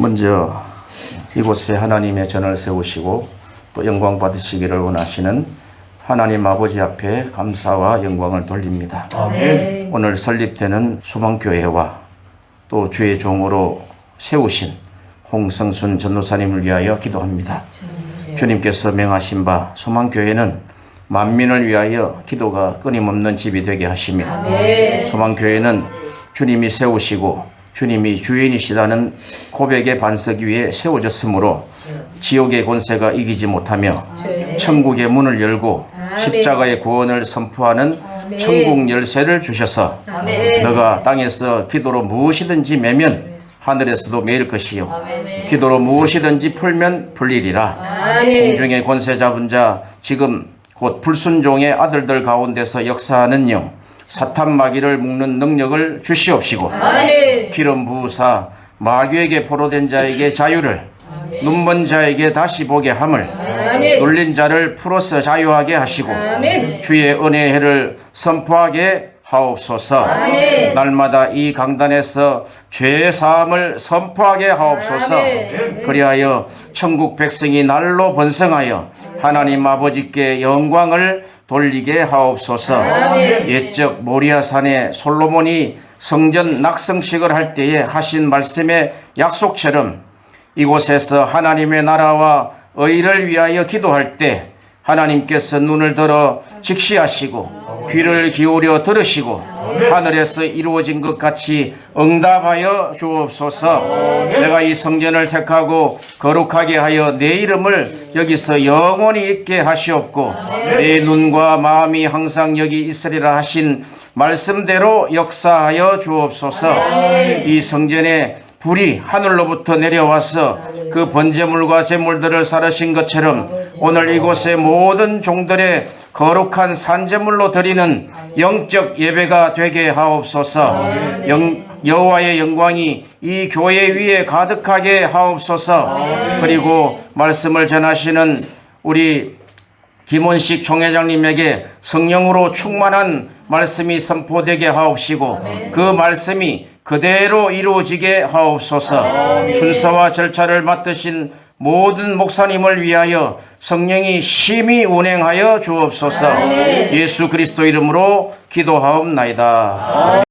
먼저 이곳에 하나님의 전을 세우시고 또 영광 받으시기를 원하시는 하나님 아버지 앞에 감사와 영광을 돌립니다. 아멘. 오늘 설립되는 소망교회와 또 주의 종으로 세우신 홍성순 전도사님을 위하여 기도합니다. 주님께서 명하신 바 소망교회는 만민을 위하여 기도가 끊임없는 집이 되게 하시며 소망교회는 주님이 세우시고 주님이 주인이시다는 고백의 반석 위에 세워졌으므로 지옥의 권세가 이기지 못하며 천국의 문을 열고 십자가의 구원을 선포하는 천국 열쇠를 주셔서 너가 땅에서 기도로 무엇이든지 매면 하늘에서도 매일 것이요. 기도로 무엇이든지 풀면 풀리리라. 공중의 권세 잡은 자 지금 곧 불순종의 아들들 가운데서 역사하는 영 사탄 마귀를 묶는 능력을 주시옵시고 기름 부으사 마귀에게 포로된 자에게 자유를 눈먼 자에게 다시 보게 함을 눌린 자를 풀어서 자유하게 하시고 주의 은혜의 해를 선포하게 하옵소서. 날마다 이 강단에서 죄 사함을 선포하게 하옵소서. 그리하여 천국 백성이 날로 번성하여 하나님 아버지께 영광을 돌리게 하옵소서. 옛적 모리아산에 솔로몬이 성전 낙성식을 할 때에 하신 말씀의 약속처럼 이곳에서 하나님의 나라와 의를 위하여 기도할 때 하나님께서 눈을 들어 직시하시고 귀를 기울여 들으시고 하늘에서 이루어진 것 같이 응답하여 주옵소서. 내가 이 성전을 택하고 거룩하게 하여 내 이름을 여기서 영원히 있게 하시옵고 내 눈과 마음이 항상 여기 있으리라 하신 말씀대로 역사하여 주옵소서. 이 성전에 불이 하늘로부터 내려와서 그 번제물과 제물들을 사르신 것처럼 오늘 이곳의 모든 종들의 거룩한 산제물로 드리는 영적 예배가 되게 하옵소서. 영, 여호와의 영광이 이 교회 위에 가득하게 하옵소서. 그리고 말씀을 전하시는 우리 김원식 총회장님에게 성령으로 충만한 말씀이 선포되게 하옵시고 그 말씀이 그대로 이루어지게 하옵소서. 순서와 절차를 맡으신 모든 목사님을 위하여 성령이 심히 운행하여 주옵소서 예수 그리스도 이름으로 기도하옵나이다.